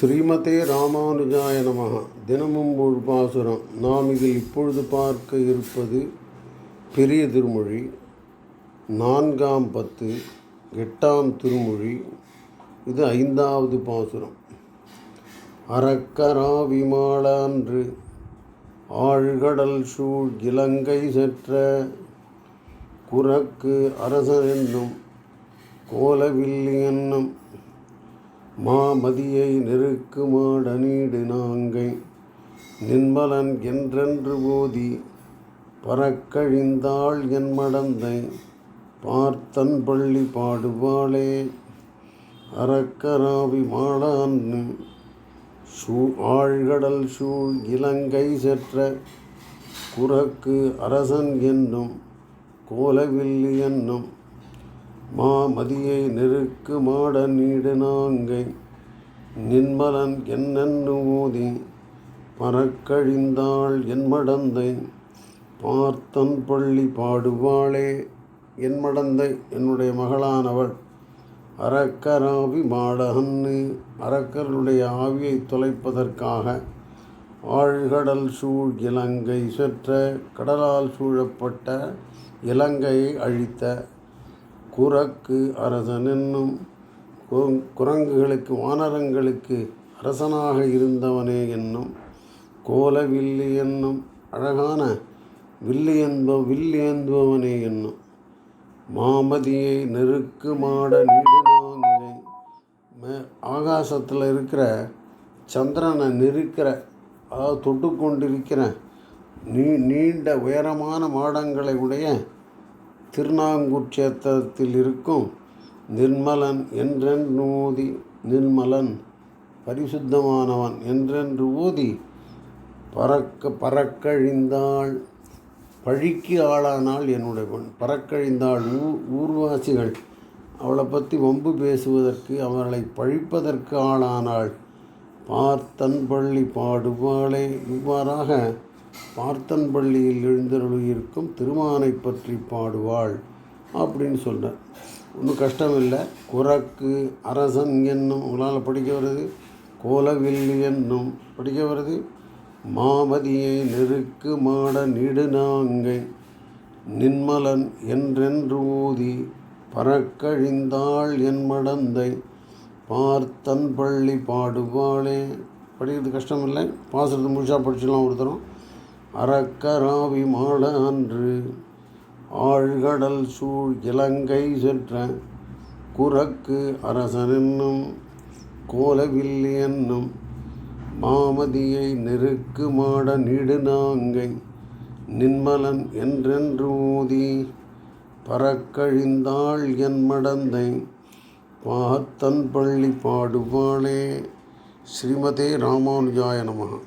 ஸ்ரீமதே ராமானுஜாய நமக தினமும் ஒரு பாசுரம் நாம் இதில் இப்பொழுது பார்க்க இருப்பது பெரிய திருமொழி நான்காம் பத்து எட்டாம் திருமொழி இது ஐந்தாவது பாசுரம். அறக்கராவிமாளான்று ஆழ்கடல் சூழ் இலங்கை செற்ற குரக்கு அரசன் என்னும் கோலவில்லி என்னும் மாமதியை நெருக்குமாட நீடு நாங்கை நின்மலன் என்றென்று போதி பறக்கழிந்தாள் என் மடந்தை பார்த்தன் பள்ளி பாடுவாளே அறக்கராவி மாளான்னு சூ ஆழ்கடல் சூழ் இலங்கை செற்ற குரக்கு அரசன் என்னும் கோலவில்லி என்னும் மாமதியை நெருக்கு மாட நீடு நாங்கை நின்மலன் என்னென்னு ஊதி பறக்கழிந்தாள் என் மடந்தை. பார்த்தன் பள்ளி பாடுவாளே என் மடந்தை என்னுடைய மகளானவள். அரக்கராவி மாடகன்னு அரக்கர்களுடைய ஆவியை தொலைப்பதற்காக ஆழ்கடல் சூழ் இலங்கை செற்ற கடலால் சூழப்பட்ட இலங்கையை அழித்த குரக்கு அரசன் என்னும் குரங்குகளுக்கு வானரங்களுக்கு அரசனாக இருந்தவனே என்னும் கோலவில்லி என்னும் அழகான வில்லி என்ப வில்லி என்பவனே என்னும் மாமதியை நெருக்கு மாட நீடுநாங்கை ஆகாசத்தில் இருக்கிற சந்திரனை நெருக்கிற அதாவது தொட்டு கொண்டிருக்கிற நீ நீண்ட உயரமான மாடங்களை உடைய திருநாங்குட்சேத்திரத்தில் இருக்கும் நிர்மலன் என்றென்று ஊதி நிர்மலன் பரிசுத்தமானவன் என்றென்று ஊதி பறக்க பறக்கழிந்தாள் பழிக்கு ஆளானால் என்னுடைய பெண் பறக்கழிந்தாள் ஊ ஊர்வாசிகள். அவளை பற்றி வம்பு பேசுவதற்கு அவர்களை பழிப்பதற்கு ஆளானாள். பார்த்தன் பள்ளி பாடுவாளே இவ்வாறாக பார்த்தன் பள்ளியில் எழுந்தருளியிருக்கும் திருமானை பற்றி பாடுவாள் அப்படின்னு சொன்னார். ஒன்றும் கஷ்டம் இல்லை குரக்கு அரசன் என்னும் உங்களால் படிக்க வருது. கோலவில்லி என்னும் படிக்க வருது. மாமதியை நெருக்கு மாட நீடுநாங்கை நின்மலன் என்றென்று ஊதி பறக்கழிந்தாள் என் மடந்தை. பார்த்தன் பள்ளி பாடுவாளே. படிக்கிறது கஷ்டம் இல்லை பாசுறது முழுசாக படிச்சிடலாம் ஒருத்தரும். அறக்கராவி மாட அன்று ஆழ்கடல் சூழ் இலங்கை சென்ற குரக்கு அரசனென்னும் கோலவில்லி என்னும் மாமதியை நெருக்கு மாட நெடுநாங்கை நின்மலன் என்றென்று ஊதி பறக்கழிந்தாள் என் மடந்தை பார்த்தன் பள்ளி பாடுவாளே. ஸ்ரீமதே ராமானுஜாய நமகா